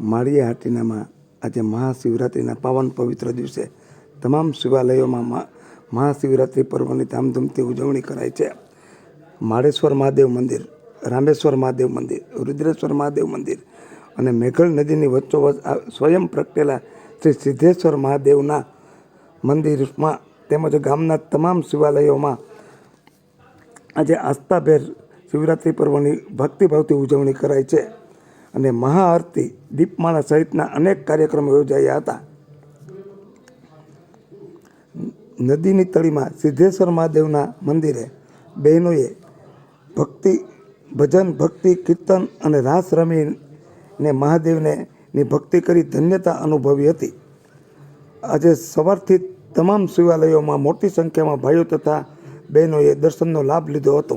માળીયા હાટીનામાં આજે મહાશિવરાત્રિના પાવન પવિત્ર દિવસે તમામ શિવાલયોમાં મહાશિવરાત્રિ પર્વની ધામધૂમથી ઉજવણી કરાય છે. માળેશ્વર મહાદેવ મંદિર, રામેશ્વર મહાદેવ મંદિર, રુદ્રેશ્વર મહાદેવ મંદિર અને મેઘલ નદીની વચ્ચોવચ સ્વયં પ્રગટેલા શ્રી સિદ્ધેશ્વર મહાદેવના મંદિરમાં તેમજ ગામના તમામ શિવાલયોમાં આજે આસ્થાભેર શિવરાત્રિ પર્વની ભક્તિભાવથી ઉજવણી કરાય છે. અને મહાઆરતી દીપમાળા સહિતના અનેક કાર્યક્રમો યોજાયા હતા. નદીની તળીમાં સિદ્ધેશ્વર મહાદેવના મંદિરે બહેનોએ ભક્તિ, ભજન, ભક્તિ, કીર્તન અને રાસ રમીને મહાદેવને ની ભક્તિ કરી ધન્યતા અનુભવી હતી. આજે સવારથી તમામ શિવાલયોમાં મોટી સંખ્યામાં ભાઈઓ તથા બહેનોએ દર્શનનો લાભ લીધો હતો.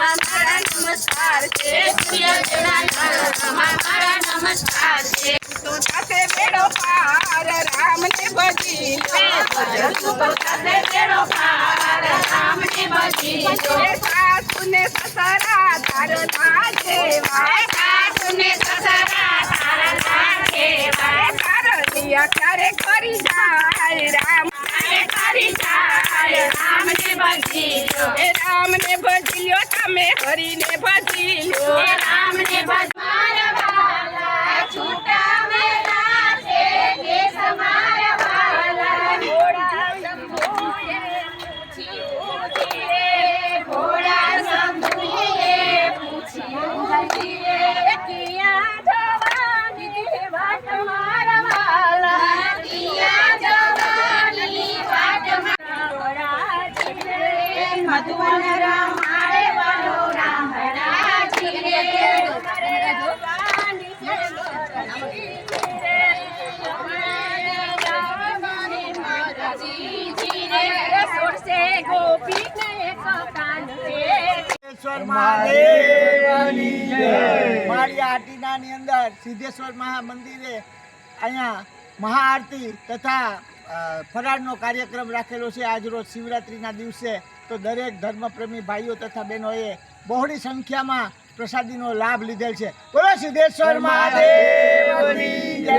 નમસ્કાર છે. નમસ્કાર છે. તો સાથે બેડો પાર રામ ને બજી ને સાસુ ને સસરા સાસુ ને જેવા તારલિયા ક્યારે કરી રામ ને બજી એ રામ ને ભજી લ્યો તમે હરી ને ભજી લ્યો રામ ને ભજી મારા વાલા છૂટા મેલા છે કેસ મારા વાલા ઘોડા શંભુએ પૂછ્યું ધીરે ઘોડા શંભુએ પૂછ્યું ધીરે કિયા મારી આટીનાની અંદર સિદ્ધેશ્વર મહા મંદિરે અહીંયા મહાઆરતી તથા ફરાળનો કાર્યક્રમ રાખેલો છે. આજરોજ શિવરાત્રિના દિવસે તો દરેક ધર્મપ્રેમી ભાઈઓ તથા બહેનોએ બહોળી સંખ્યામાં પ્રસાદીનો લાભ લીધેલ છે. બોલો સિદ્ધેશ્વર મહાદેવની જય.